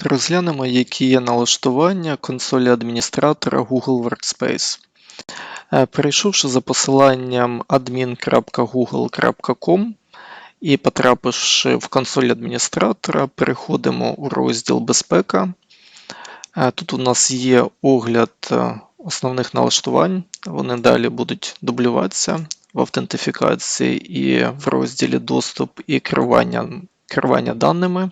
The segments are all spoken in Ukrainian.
Розглянемо, які є налаштування консолі адміністратора Google Workspace. Е, Перейшовши за посиланням admin.google.com і потрапивши в консоль адміністратора, переходимо у розділ Безпека. Е, Тут у нас є огляд е, основних налаштувань. Вони далі будуть дублюватися в автентифікації і в розділі Доступ і керування, керування даними.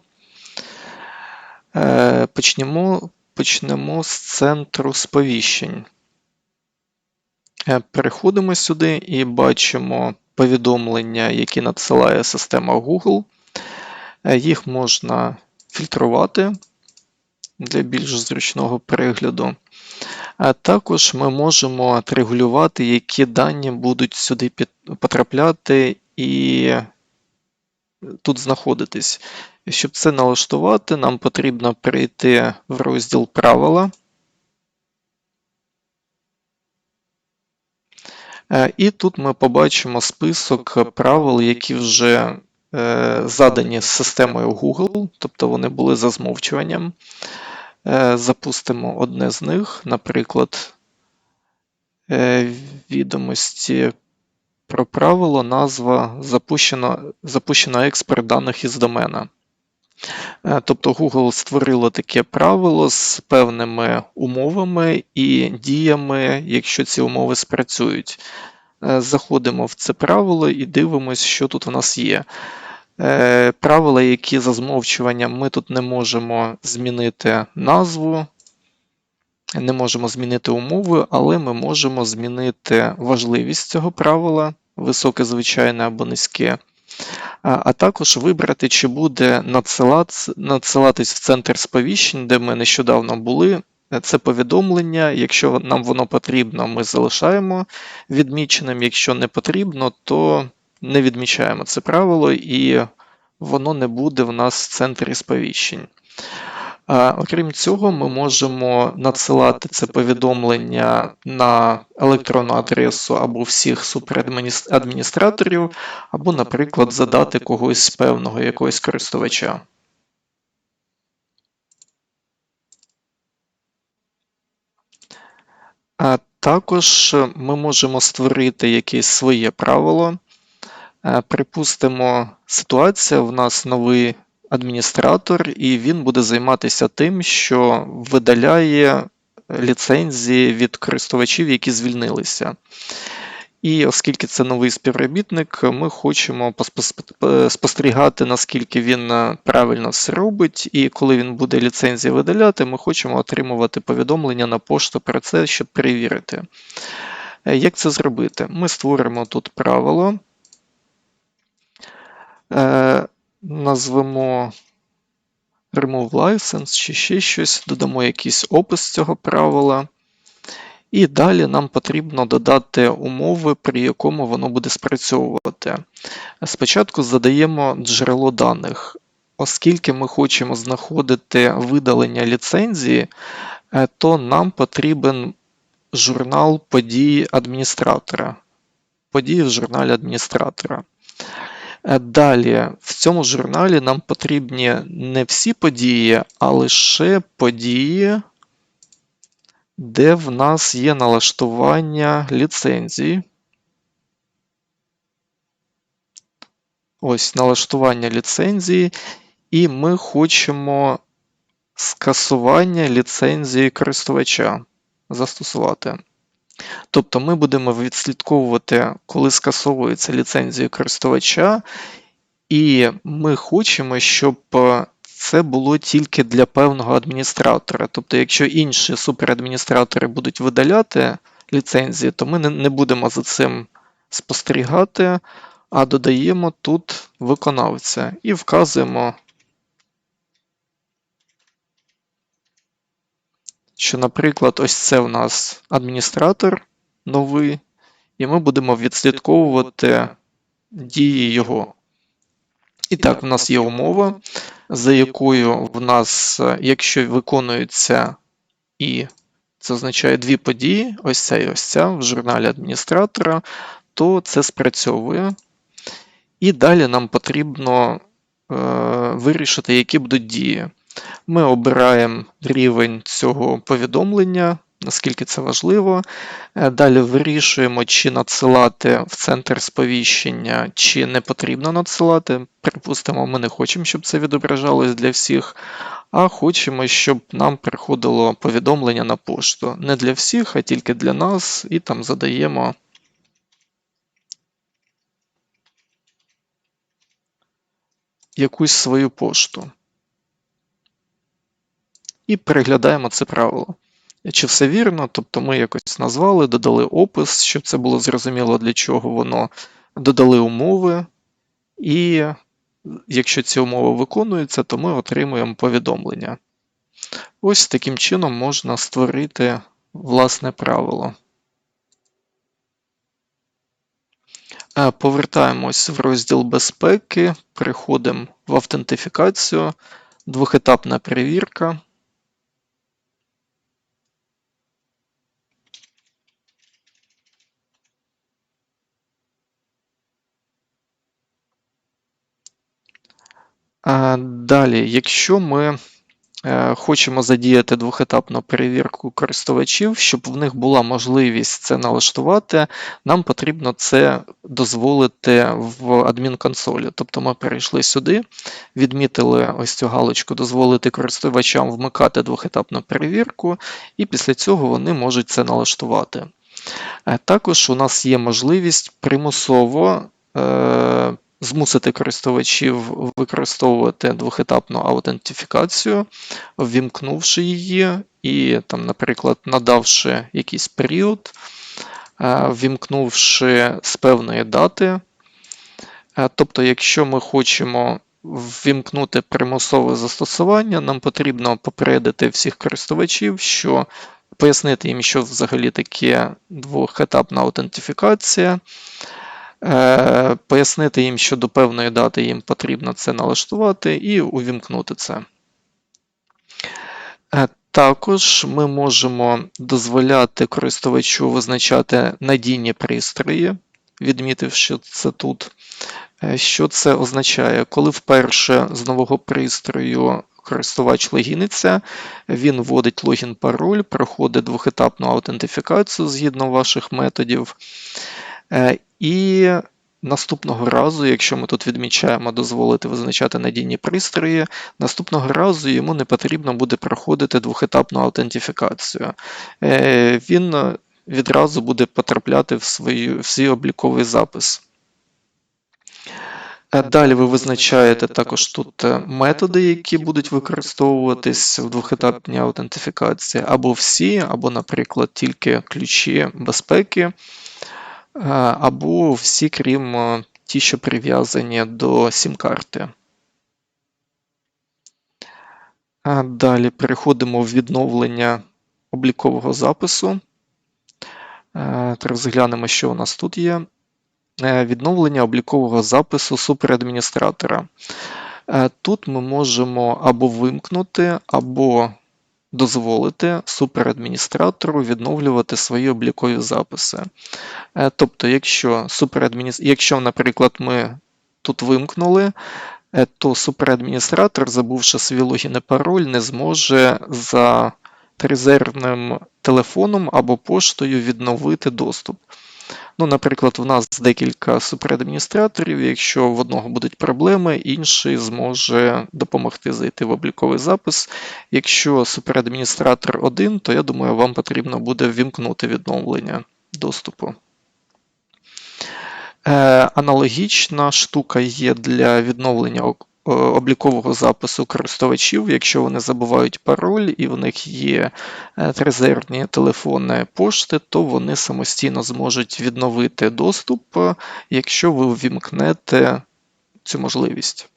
Е, Почнемо, почнемо з центру сповіщень. Е, Переходимо сюди і бачимо повідомлення, які надсилає система Google. Е, Їх можна фільтрувати для більш зручного перегляду. А також ми можемо регулювати, які дані будуть сюди потрапляти і тут знаходитись. Щоб це налаштувати, нам потрібно перейти в розділ Правила. Е, І тут ми побачимо список правил, які вже е, задані системою Google, тобто вони були за змовчуванням. Е, Запустимо одне з них, наприклад, відомості про правило, назва запущено, запущено експорт даних із домена. Е, Тобто Google створило таке правило з певними умовами і діями, якщо ці умови спрацюють. Е, Заходимо в це правило і дивимося, що тут у нас є. Е, Правила, які за змовчуванням ми тут не можемо змінити назву, не можемо змінити умови, але ми можемо змінити важливість цього правила, високе, звичайне або низьке. А також вибрати, чи буде надсилат- надсилатись в центр сповіщень, де ми нещодавно були. Це повідомлення. Якщо нам воно потрібно, ми залишаємо відміченим. Якщо не потрібно, то не відмічаємо це правило, і воно не буде в нас в центрі сповіщень. Окрім цього, ми можемо надсилати це повідомлення на електронну адресу або всіх суперадміністраторів, або, наприклад, задати когось певного якогось користувача. А також ми можемо створити якесь своє правило. Е, Припустимо, ситуація, в нас новий адміністратор, і він буде займатися тим, що видаляє ліцензії від користувачів, які звільнилися. І оскільки це новий співробітник, ми хочемо спостерігати, наскільки він е, правильно все робить, і коли він буде ліцензії видаляти, ми хочемо отримувати повідомлення на пошту про це, щоб перевірити. Е, Як це зробити? Ми створимо тут правило, е, назвемо Remove License чи ще щось, додамо якийсь опис цього правила. І далі нам потрібно додати умови, при якому воно буде спрацьовувати. Спочатку задаємо джерело даних. Оскільки ми хочемо знаходити видалення ліцензії, е, то нам потрібен журнал подій адміністратора. Події в журналі адміністратора. Е, Далі, в цьому журналі нам потрібні не всі події, а лише події, де в нас є налаштування ліцензії. Ось налаштування ліцензії, і ми хочемо скасування ліцензії користувача застосувати. Тобто ми будемо відслідковувати, коли скасовується ліцензія користувача, і ми хочемо, щоб е, це було тільки для певного адміністратора. Тобто, якщо інші суперадміністратори будуть видаляти ліцензії, то ми не, не будемо за цим спостерігати, а додаємо тут виконавця і вказуємо, що, наприклад, ось це у нас адміністратор новий, і ми будемо відслідковувати дії його. І так, в нас є умова, за якою в нас, якщо виконується і це означає дві події, ось ця і ось ця в журналі адміністратора, то це спрацьовує. І далі нам потрібно е, вирішити, які будуть дії. Ми обираємо рівень цього повідомлення, наскільки це важливо. Е, Далі вирішуємо, чи надсилати в центр сповіщення, чи не потрібно надсилати. Припустимо, ми не хочемо, щоб це відображалось для всіх, а хочемо, щоб нам приходило повідомлення на пошту. Не для всіх, а тільки для нас, і там задаємо. Якусь свою пошту. І переглядаємо це правило. Чи все вірно, тобто ми якось назвали, додали опис, щоб це було зрозуміло, для чого воно, додали умови, і якщо ці умови виконуються, то ми отримуємо повідомлення. Ось таким чином можна створити власне правило. Е, Повертаємось в розділ безпеки, переходимо в автентифікацію, двохетапна перевірка. Далі, якщо ми е, хочемо задіяти двохетапну перевірку користувачів, щоб в них була можливість це налаштувати, нам потрібно це дозволити в адмінконсолі. Тобто ми перейшли сюди, відмітили ось цю галочку Дозволити користувачам вмикати двохетапну перевірку, і після цього вони можуть це налаштувати. Е, Також у нас є можливість примусово. Змусити користувачів використовувати двохетапну аутентифікацію, ввімкнувши її, і, там, наприклад, надавши якийсь період, е, ввімкнувши з певної дати. Е, Тобто, якщо ми хочемо ввімкнути примусове застосування, нам потрібно попередити всіх користувачів, що пояснити їм, що взагалі таке двохетапна аутентифікація. Е, пояснити їм, що до певної дати їм потрібно це налаштувати, і увімкнути це. Е, також ми можемо дозволяти користувачу визначати надійні пристрої, відмітивши це тут. Е, що це означає? Коли вперше з нового пристрою користувач логіниться, він вводить логін-пароль, проходить двохетапну аутентифікацію згідно ваших методів. І наступного разу, якщо ми тут відмічаємо дозволити визначати надійні пристрої, наступного разу йому не потрібно буде проходити двохетапну аутентифікацію. Е, він відразу буде потрапляти в, свою, в свій обліковий запис. Е, далі ви визначаєте також тут е, методи, які будуть використовуватись в двохетапній аутентифікації, або всі, або, наприклад, тільки ключі безпеки. Е, або всі, крім е, ті, що прив'язані до сім-карти. Е, далі переходимо в відновлення облікового запису. Розглянемо, що у нас тут є. Відновлення облікового запису суперадміністратора. Тут ми можемо або вимкнути, або дозволити суперадміністратору відновлювати свої облікові записи. Е, тобто, якщо суперадміністр... якщо, наприклад, ми тут вимкнули, е, то суперадміністратор, забувши свій логін і пароль, не зможе за резервним телефоном або поштою відновити доступ. Ну, Наприклад, у нас декілька суперадміністраторів, якщо в одного будуть проблеми, інший зможе допомогти зайти в обліковий запис. Якщо суперадміністратор один, то я думаю, вам потрібно буде ввімкнути відновлення доступу. Е, аналогічна штука є для відновлення облікового запису користувачів, якщо вони забувають пароль і в них є е, резервні телефони пошти, то вони самостійно зможуть відновити доступ, е, якщо ви ввімкнете цю можливість.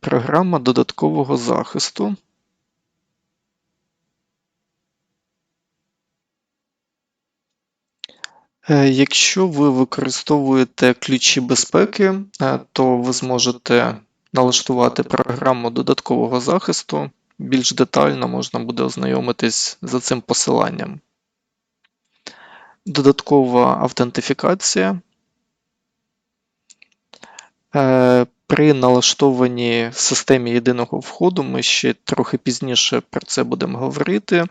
Програма додаткового захисту. Якщо ви використовуєте ключі безпеки, е, то ви зможете налаштувати програму додаткового захисту. Більш детально можна буде ознайомитись за цим посиланням. Додаткова автентифікація. При налаштованні системі єдиного входу, ми ще трохи пізніше про це будемо говорити. е,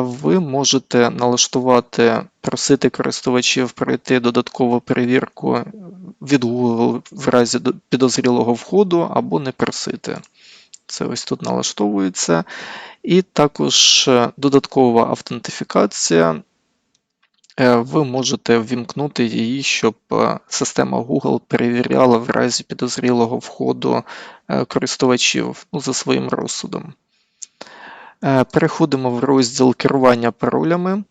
Ви можете налаштувати, просити користувачів пройти додаткову перевірку від Google в разі підозрілого входу або не просити. Це ось тут налаштовується. І також е, додаткова автентифікація. Е, Ви можете ввімкнути її, щоб е, система Google перевіряла в разі підозрілого входу е, користувачів ну, за своїм розсудом. Переходимо в розділ керування паролями.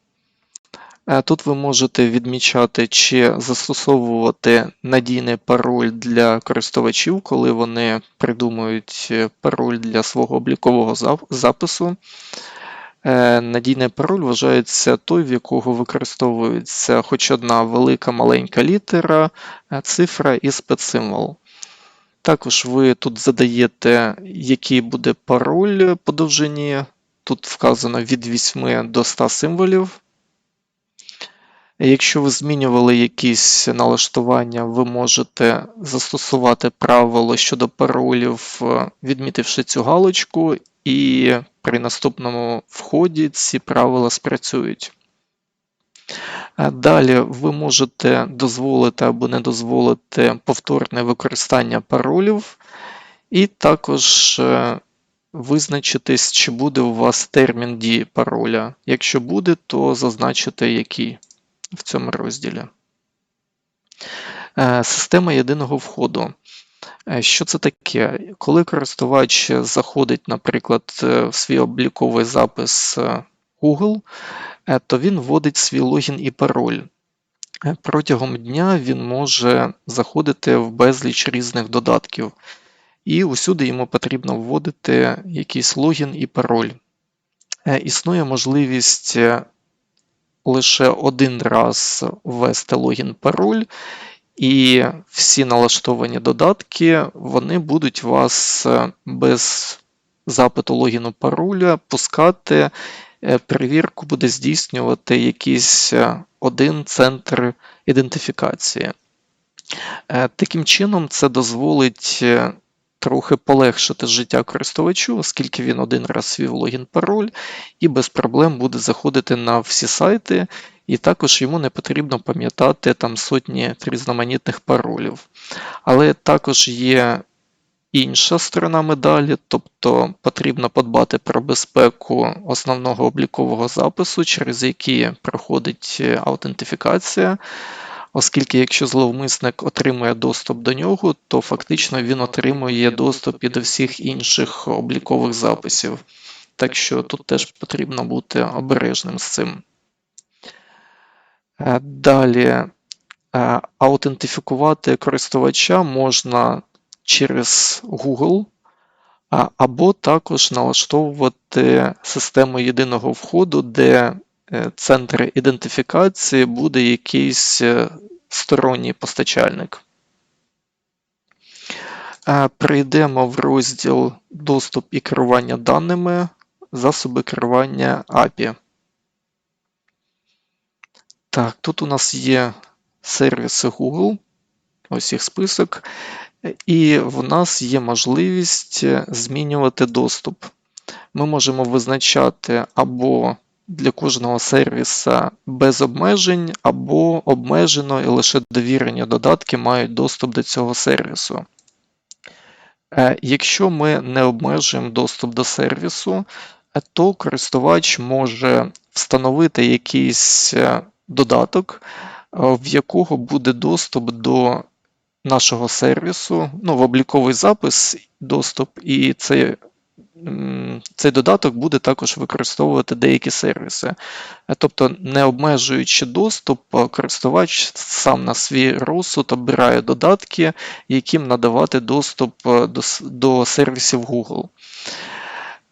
Тут ви можете відмічати чи застосовувати надійний пароль для користувачів, коли вони придумують пароль для свого облікового запису. Е, Надійний пароль вважається той, в якого використовується хоч одна велика маленька літера, е, цифра і спецсимвол. Також ви тут задаєте, який буде пароль по довжині. Тут вказано від 8 до 100 символів. Якщо ви змінювали якісь налаштування, ви можете застосувати правило щодо паролів, е, відмітивши цю галочку, і при наступному вході ці правила спрацюють. Е, Далі ви можете дозволити або не дозволити повторне використання паролів, і також е, визначитись, чи буде у вас термін дії пароля. Якщо буде, то зазначити який в цьому розділі. Е, Система єдиного входу. Е, Що це таке? Коли користувач заходить, наприклад, е, в свій обліковий запис Google, то він вводить свій логін і пароль. Протягом дня він може заходити в безліч різних додатків, і усюди йому потрібно вводити якийсь логін і пароль. Існує можливість лише один раз ввести логін-пароль, і всі налаштовані додатки вони будуть вас е, без запиту логіну пароля пускати. Е, Перевірку буде здійснювати якийсь е, один центр ідентифікації. Таким чином, це дозволить трохи полегшити життя користувачу, оскільки він один раз ввів логін-пароль і без проблем буде заходити на всі сайти, і також йому не потрібно пам'ятати там сотні різноманітних паролів. Але також є інша сторона медалі, тобто потрібно подбати про безпеку основного облікового запису, через який проходить е, аутентифікація. Оскільки якщо зловмисник отримує доступ до нього, то фактично він отримує доступ і до всіх інших облікових записів. Так що тут теж потрібно бути обережним з цим. Е, Далі е, аутентифікувати користувача можна через Google, або також налаштовувати систему єдиного входу, де е, центр ідентифікації буде якийсь е, сторонній постачальник. Перейдемо в розділ Доступ і керування даними, засоби керування API. Так, тут у нас є сервіси Google, ось їх список, і в нас є можливість е, змінювати доступ. Ми можемо визначати або для кожного сервіса без обмежень, або обмежено і лише довірені додатки мають доступ до цього сервісу. Е, Якщо ми не обмежуємо доступ до сервісу, е, то користувач може встановити якийсь е, додаток, в якого буде доступ до нашого сервісу, ну, в обліковий запис доступ, і цей, цей додаток буде також використовувати деякі сервіси. Тобто, не обмежуючи доступ, е, користувач сам на свій розсуд обирає додатки, яким надавати доступ е, до, до сервісів Google.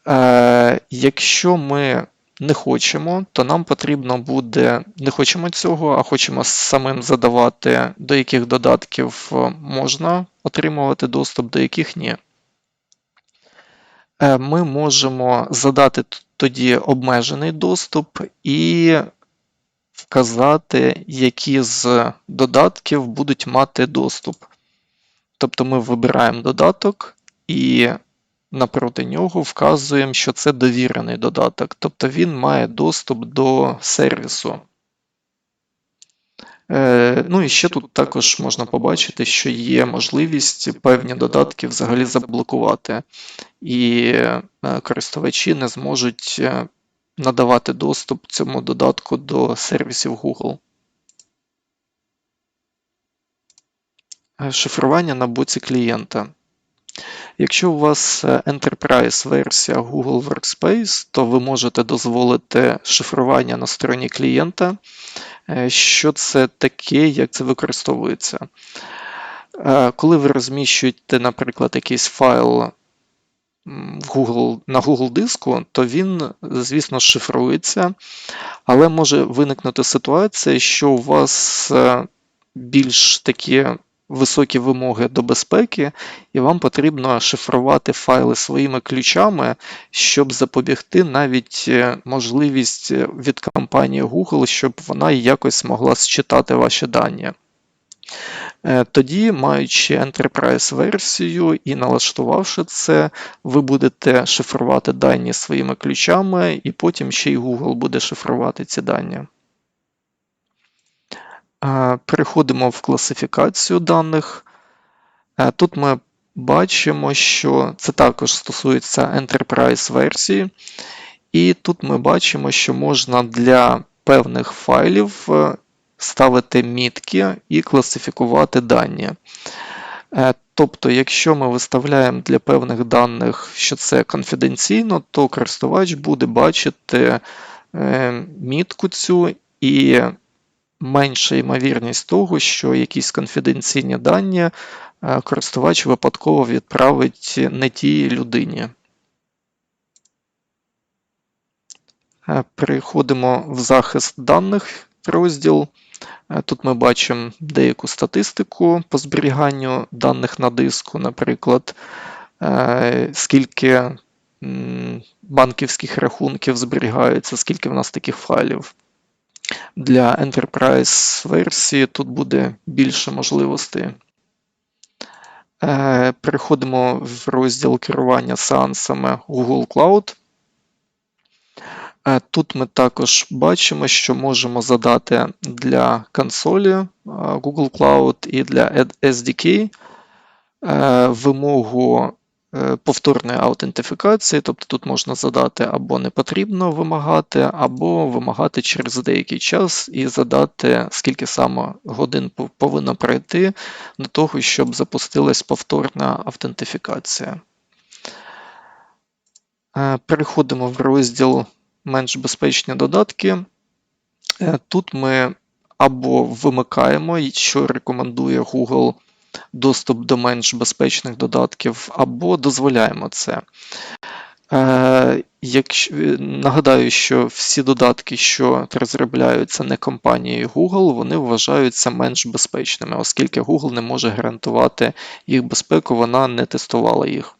Е, Якщо ми не хочемо, то нам потрібно буде, не хочемо цього, а хочемо самим задавати, до яких додатків е, можна отримувати доступ, до яких ні. Е, Ми можемо задати тоді обмежений доступ і вказати, які з додатків будуть мати доступ. Тобто ми вибираємо додаток і напроти нього вказуємо, що це довірений додаток, тобто він має доступ до сервісу. Е, Ну і ще тут також можна побачити, що є можливість певні додатки взагалі заблокувати, і е, користувачі не зможуть е, надавати доступ цьому додатку до сервісів Google. Шифрування на боці клієнта. Якщо у вас Enterprise версія Google Workspace, то ви можете дозволити шифрування на стороні клієнта. Е, Що це таке, як це використовується? Е, Коли ви розміщуєте, наприклад, якийсь файл в Google, на Google диску, то він, звісно, шифрується, але може виникнути ситуація, що у вас е, більш такі високі вимоги до безпеки, і вам потрібно шифрувати файли своїми ключами, щоб запобігти навіть е, можливість е, від компанії Google, щоб вона якось могла считати ваші дані. Е, Тоді, маючи Enterprise версію і налаштувавши це, ви будете шифрувати дані своїми ключами, і потім ще й Google буде шифрувати ці дані. Е, Переходимо в класифікацію даних. Е, Тут ми бачимо, що це також стосується Enterprise версії. І тут ми бачимо, що можна для певних файлів е, ставити мітки і класифікувати дані. Тобто, якщо ми виставляємо для певних даних, що це конфіденційно, то користувач буде бачити мітку цю і менша ймовірність того, що якісь конфіденційні дані е, користувач випадково відправить не тій людині. Е, Переходимо в захист даних розділ. Е, Тут ми бачимо деяку статистику по зберіганню даних на диску, наприклад, скільки банківських рахунків зберігається, скільки в нас таких файлів. Для Enterprise версії тут буде більше можливостей. Е, Переходимо в розділ керування сеансами Google Cloud. Е, Тут ми також бачимо, що можемо задати для консолі е, Google Cloud і для SDK вимогу повторної аутентифікації, тобто тут можна задати або не потрібно вимагати, або вимагати через деякий час і задати, скільки саме годин повинно пройти до того, щоб запустилась повторна автентифікація. Е, Переходимо в розділ менш безпечні додатки. Е, Тут ми або вимикаємо, що рекомендує Google доступ до менш безпечних додатків, або дозволяємо це. Е, Якщо, нагадаю, що всі додатки, що розробляються не компанією Google, вони вважаються менш безпечними, оскільки Google не може гарантувати їх безпеку, вона не тестувала їх.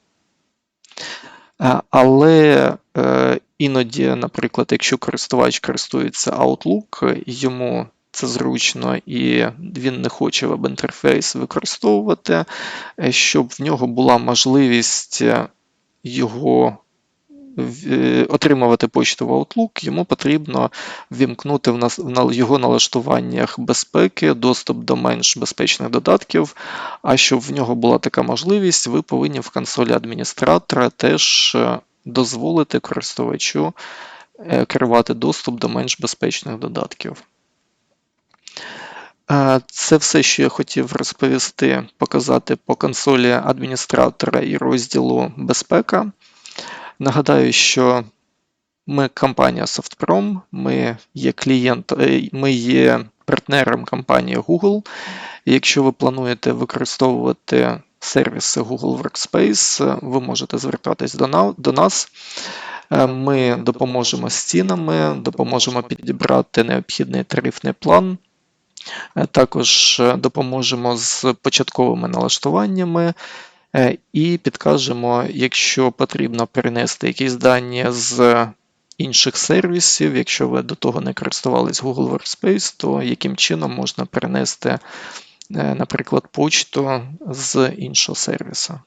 Е, Але е, іноді, наприклад, якщо користувач користується Outlook, йому це зручно і він не хоче веб-інтерфейс використовувати, е, щоб в нього була можливість е, його е, отримувати почту в Outlook, йому потрібно ввімкнути в в його налаштуваннях безпеки, доступ до менш безпечних додатків. А щоб в нього була така можливість, ви повинні в консолі адміністратора теж дозволити користувачу керувати доступ до менш безпечних додатків. Це все, що я хотів розповісти, показати по консолі адміністратора і розділу безпека. Нагадаю, що ми компанія Softprom, ми є клієнт, е, ми є партнером компанії Google. Якщо ви плануєте використовувати сервіси Google Workspace, ви можете звертатись до нас. Е, Ми допоможемо з цінами, допоможемо підібрати необхідний тарифний план. Е, Також е, допоможемо з початковими налаштуваннями е, і підкажемо, якщо потрібно перенести якісь дані з інших сервісів, якщо ви до того не користувались Google Workspace, то яким чином можна перенести наприклад, почту з іншого сервісу.